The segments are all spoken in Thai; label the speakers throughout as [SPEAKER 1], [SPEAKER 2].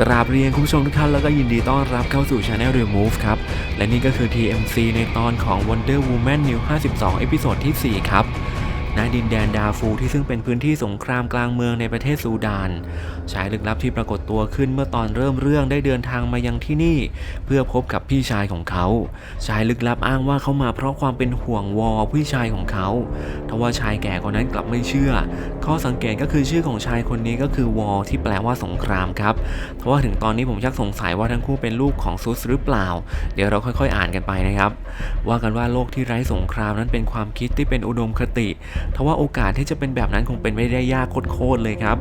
[SPEAKER 1] กราบเรียนคุณผู้ชมทุกท่านแล้วก็ยินดีต้อนรับเข้าสู่ Channel Remove ครับ และนี่ก็คือ TMC ในตอนของ Wonder Woman New 52 เอพิโซดที่ 4 ครับณดินแดนดาฟูที่ซึ่งเป็นพื้นที่สงครามกลางเมืองในประเทศซูดาน ชายลึกลับที่ปรากฏตัวขึ้นเมื่อตอนเริ่มเรื่องได้เดินทางมายังที่นี่ เพื่อพบกับพี่ชายของเขา ชายลึกลับอ้างว่าเขามาเพราะความเป็นห่วงวอพี่ชายของเขาทว่าชายแก่คนนั้นกลับไม่เชื่อ ข้อสังเกตก็คือชื่อของชายคนนี้ก็คือวอลที่แปลว่าสงครามครับเพราะว่าถึงตอนนี้ผมชักสงสัยว่าทั้งคู่เป็นลูกของซุสหรือเปล่า เดี๋ยวเราค่อยๆ อ่านกันไปนะครับ ว่ากันว่าโลกที่ไร้สงครามนั้นเป็นความคิดที่เป็นอุดมคติทว่าโอกาสที่จะเป็นแบบนั้นคงเป็นไม่ได้ยากโคตรเลยครับ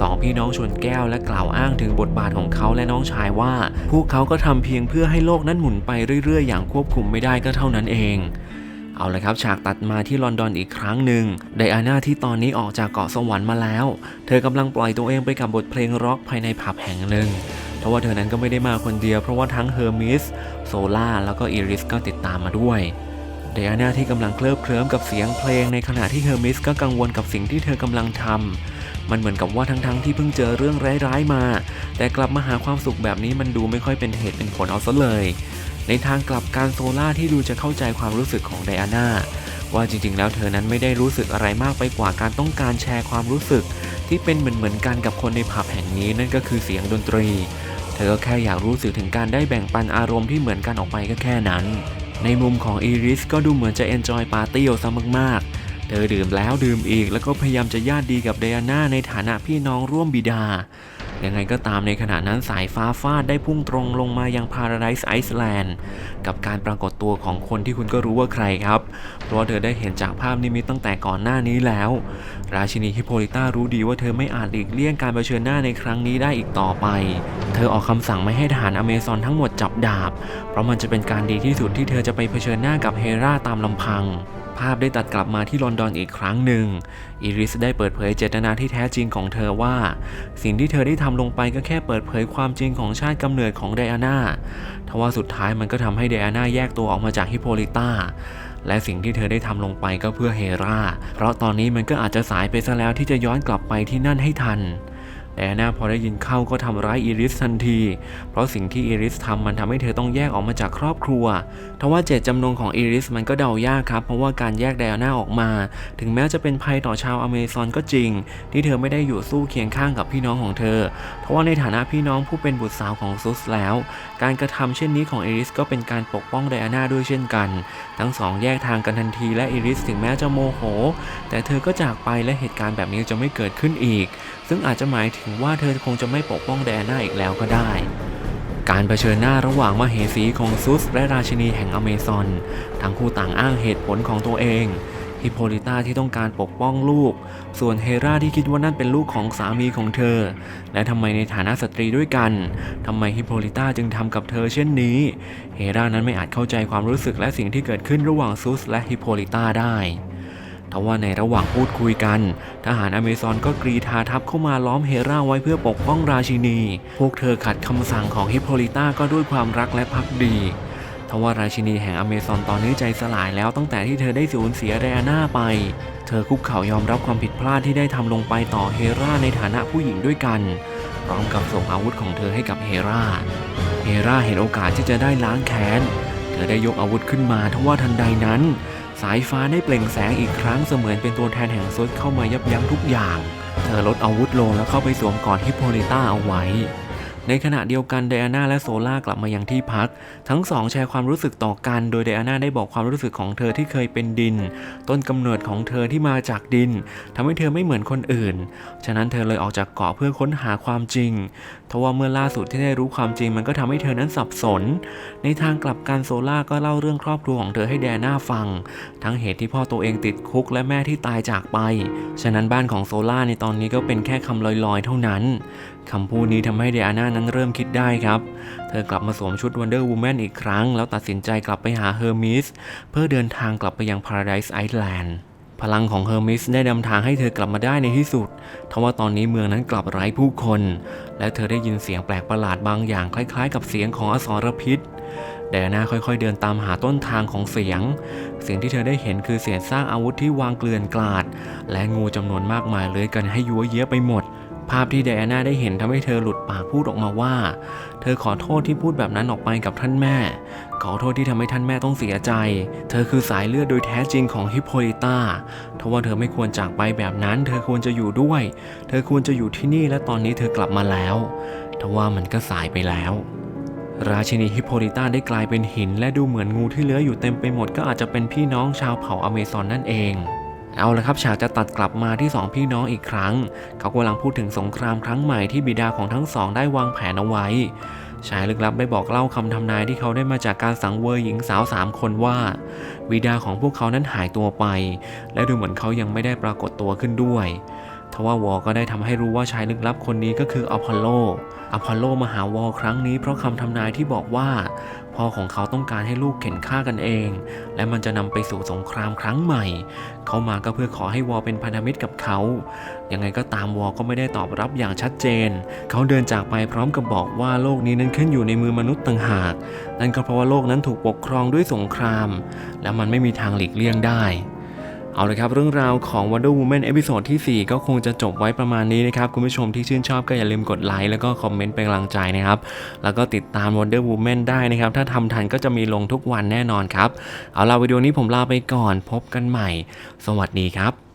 [SPEAKER 1] สองพี่น้องชวนแก้วและกล่าวอ้างถึงบทบาทของเขาและน้องชายว่า พวกเขาก็ทำเพียงเพื่อให้โลกนั้นหมุนไปเรื่อยๆ อย่างควบคุมไม่ได้ก็เท่านั้นเอง เอาเลยครับฉากตัดมาที่ลอนดอนอีกครั้งหนึ่งไดอาน่าที่ตอนนี้ออกจากเกาะสวรรค์มาแล้ว เธอกำลังปล่อยตัวเองไปกับบทเพลงร็อกภายในผับแห่งหนึ่งทว่าเธอนั้นก็ไม่ได้มาคนเดียวเพราะว่าทั้งเฮอร์มิสโซล่าแล้วก็อิริสก็ติดตามมาด้วยไดอาน่าที่กำลังเคลิบเคลิ้มกับเสียงเพลงในขณะที่เฮอร์มิสก็กังวลกับสิ่งที่เธอกำลังทำมันเหมือนกับว่าทั้งๆที่เพิ่งเจอเรื่องร้ายๆมา แต่กลับมาหาความสุขแบบนี้มันดูไม่ค่อยเป็นเหตุเป็นผลเอาซะเลย ในทางกลับการโซล่าที่ดูจะเข้าใจความรู้สึกของไดอาน่าว่าจริงๆ แล้วเธอนั้นไม่ได้รู้สึกอะไรมากไปกว่าการต้องการแชร์ความรู้สึก ที่เป็นเหมือนๆกันกับคนในผับแห่งนี้นั่นก็คือเสียงดนตรี เธอก็แค่อยากรู้สึกถึงการได้แบ่งปันอารมณ์ที่เหมือนกันออกไปก็แค่นั้น ในมุมของอีริสก็ดูเหมือนจะเอนจอยปาร์ตี้ซะมากๆ เธอดื่มแล้วดื่มอีกแล้วก็พยายามจะญาติดีกับไดอาน่าในฐานะพี่น้องร่วมบิดา ยังไงก็ตามในขณะนั้นสายฟ้าฟาดได้พุ่งตรงลงมายัง Paradise Island กับการปรากฏตัวของคนที่คุณก็รู้ว่าใครครับ เพราะเธอได้เห็นจากภาพนิมิตตั้งแต่ก่อนหน้านี้แล้ว ราชินีฮิปโปลิต้ารู้ดีว่าเธอไม่อาจหลีกเลี่ยงการเผชิญหน้าในครั้งนี้ได้อีกต่อไป เธอออกคำสั่งไม่ให้ทหารอเมซอนทั้งหมดจับดาบ เพราะมันจะเป็นการดีที่สุดที่เธอจะไปเผชิญหน้ากับเฮราตามลำพัง ภาพได้ตัดกลับมาที่ลอนดอนอีกครั้งหนึ่ง อิริสได้เปิดเผยเจตนาที่แท้จริงของเธอว่า สิ่งที่เธอได้ทำลงไปก็แค่เปิดเผยความจริงของชาติกำเนิดของไดอาน่าทว่าสุดท้ายมันก็ทำให้ไดอาน่าแยกตัวออกมาจากฮิปโปลิต้าและสิ่งที่เธอได้ทำลงไปก็เพื่อเฮรา เพราะตอนนี้มันก็อาจจะสายไปซะแล้วที่จะย้อนกลับไปที่นั่นให้ทัน ไดอาน่าพอได้ยินเข้าก็ทำร้ายอิริสทันที เพราะสิ่งที่อิริสทำมันทำให้เธอต้องแยกออกมาจากครอบครัวทว่าเจตจำนงของอิริสมันก็เดายากครับ เพราะว่าการแยกไดอาน่าออกมา ถึงแม้จะเป็นภัยต่อชาวอเมซอนก็จริง ที่เธอไม่ได้อยู่สู้เคียงข้างกับพี่น้องของเธอทว่าในฐานะพี่น้องผู้เป็นบุตรสาวของซุสแล้ว การกระทำเช่นนี้ของอิริสก็เป็นการปกป้องไดอาน่าด้วยเช่นกัน ทั้งสองแยกทางกันทันทีและอิริสถึงแม้จะโมโห แต่เธอก็จากไปและเหตุการณ์แบบนี้จะไม่เกิดขึ้นอีก ซึ่งอาจจะหมายถึงว่าเธอคงจะไม่ปกป้องไดน่าอีกแล้วก็ได้ การเผชิญหน้าระหว่างมเหสีของซุสและราชินีแห่งอเมซอน ทั้งคู่ต่างอ้างเหตุผลของตัวเองฮิโปลิต้าที่ต้องการปกป้องลูก ส่วนเฮราที่คิดว่านั่นเป็นลูกของสามีของเธอ และทำไมในฐานะสตรีด้วยกัน ทำไมฮิโปลิต้าจึงทำกับเธอเช่นนี้ เฮรานั้นไม่อาจเข้าใจความรู้สึกและสิ่งที่เกิดขึ้นระหว่างซุสและฮิโปลิต้าได้ ทว่าในระหว่างพูดคุยกัน ทหารอเมซอนก็กรีธาทัพเข้ามาล้อมเฮราไว้เพื่อปกป้องราชินี พวกเธอขัดคำสั่งของฮิปโปลิต้าก็ด้วยความรักและภักดีทว่าราชินีแห่งอเมซอนตอนนี้ใจสลายแล้วตั้งแต่ที่เธอได้สูญเสียไดอาน่าไป เธอคุกเข่ายอมรับความผิดพลาดที่ได้ทำลงไปต่อเฮราในฐานะผู้หญิงด้วยกัน พร้อมกับส่งอาวุธของเธอให้กับเฮราเฮราเห็นโอกาสที่จะได้ล้างแค้น เธอได้ยกอาวุธขึ้นมาทว่าทันใดนั้น สายฟ้าได้เปล่งแสงอีกครั้งเสมือนเป็นตัวแทนแห่งซุดเข้ามายับยั้งทุกอย่าง เธอลดอาวุธลงแล้วเข้าไปสวมกอดฮิปโปลิต้าเอาไว้ ในขณะเดียวกันไดอาน่าและโซล่ากลับมายังที่พัก ทั้งสองแชร์ความรู้สึกต่อกัน โดยไดอาน่าได้บอกความรู้สึกของเธอที่เคยเป็นดิน ต้นกำเนิดของเธอที่มาจากดินทำให้เธอไม่เหมือนคนอื่น ฉะนั้นเธอเลยออกจากเกาะเพื่อค้นหาความจริง ทว่าเมื่อล่าสุดที่ได้รู้ความจริงมันก็ทำให้เธอนั้นสับสน ในทางกลับกันโซล่าก็เล่าเรื่องครอบครัวของเธอให้แดน่าฟัง ทั้งเหตุที่พ่อตัวเองติดคุกและแม่ที่ตายจากไป ฉะนั้นบ้านของโซล่าในตอนนี้ก็เป็นแค่คำลอยๆ เท่านั้น คำพูดนี้ทำให้เดอาน่านั้นเริ่มคิดได้ครับ เธอกลับมาสวมชุด Wonder Woman อีกครั้ง แล้วตัดสินใจกลับไปหาเฮอร์มิสเพื่อเดินทางกลับไปยัง Paradise Island พลังของเฮอร์มิสได้นำทางให้เธอกลับมาได้ในที่สุด ทว่าตอนนี้เมืองนั้นกลับไร้ผู้คน และเธอได้ยินเสียงแปลกประหลาดบางอย่างคล้ายๆ กับเสียงของอสรพิษไดอาน่าค่อยๆ เดินตามหาต้นทางของเสียง เสิ่งที่เธอได้เห็นคือเศษซากอาวุธที่วางเกลื่อนกลาด และงูจำนวนมากมายเลื้อยกันให้ยัวเยี้ยไปหมด ภาพที่ไดอาน่าได้เห็นทำให้เธอหลุดปากพูดออกมาว่า เธอขอโทษที่พูดแบบนั้นออกไปกับท่านแม่ ขอโทษที่ทำให้ท่านแม่ต้องเสียใจ เธอคือสายเลือดโดยแท้จริงของฮิปโปลิต้าทว่าเธอไม่ควรจากไปแบบนั้น เธอควรจะอยู่ด้วย เธอควรจะอยู่ที่นี่และตอนนี้เธอกลับมาแล้วทว่ามันก็สายไปแล้วราชินีฮิปโปลิต้าได้กลายเป็นหิน และดูเหมือนงูที่เลื้อยอยู่เต็มไปหมดก็อาจจะเป็นพี่น้องชาวเผ่าอเมซอนนั่นเอง เอาละครับฉากจะตัดกลับมาที่สองพี่น้องอีกครั้ง เขากำลังพูดถึงสงครามครั้งใหม่ที่บิดาของทั้งสองได้วางแผนเอาไว้ชายลึกลับได้บอกเล่าคำทำนายที่เขาได้มาจากการสังเวยหญิงสาวสามคนว่าบิดาของพวกเขานั้นหายตัวไป และดูเหมือนเขายังไม่ได้ปรากฏตัวขึ้นด้วยทว่าวอก็ได้ทำให้รู้ว่าชายลึกลับคนนี้ก็คืออพอลโล อพอลโลมาหาวอครั้งนี้เพราะคำทำนายที่บอกว่า พ่อของเขาต้องการให้ลูกเข็นฆ่ากันเอง และมันจะนำไปสู่สงครามครั้งใหม่ เขามาก็เพื่อขอให้วอเป็นพันธมิตรกับเขา ยังไงก็ตามวอก็ไม่ได้ตอบรับอย่างชัดเจน เขาเดินจากไปพร้อมกับบอกว่าโลกนี้นั้นขึ้นอยู่ในมือมนุษย์ต่างหาก นั่นก็เพราะว่าโลกนั้นถูกปกครองด้วยสงคราม และมันไม่มีทางหลีกเลี่ยงได้ เอาเลยครับเรื่องราวของ Wonder Woman เอพิโซดที่ 4 ก็คงจะจบไว้ประมาณนี้นะครับคุณผู้ชมที่ชื่นชอบก็อย่าลืมกดไลค์แล้วก็คอมเมนต์เป็นกำลังใจนะครับแล้วก็ติดตาม Wonder Woman ได้นะครับถ้าทำทันก็จะมีลงทุกวันแน่นอนครับ เอาล่ะวิดีโอนี้ผมลาไปก่อนพบกันใหม่ สวัสดีครับ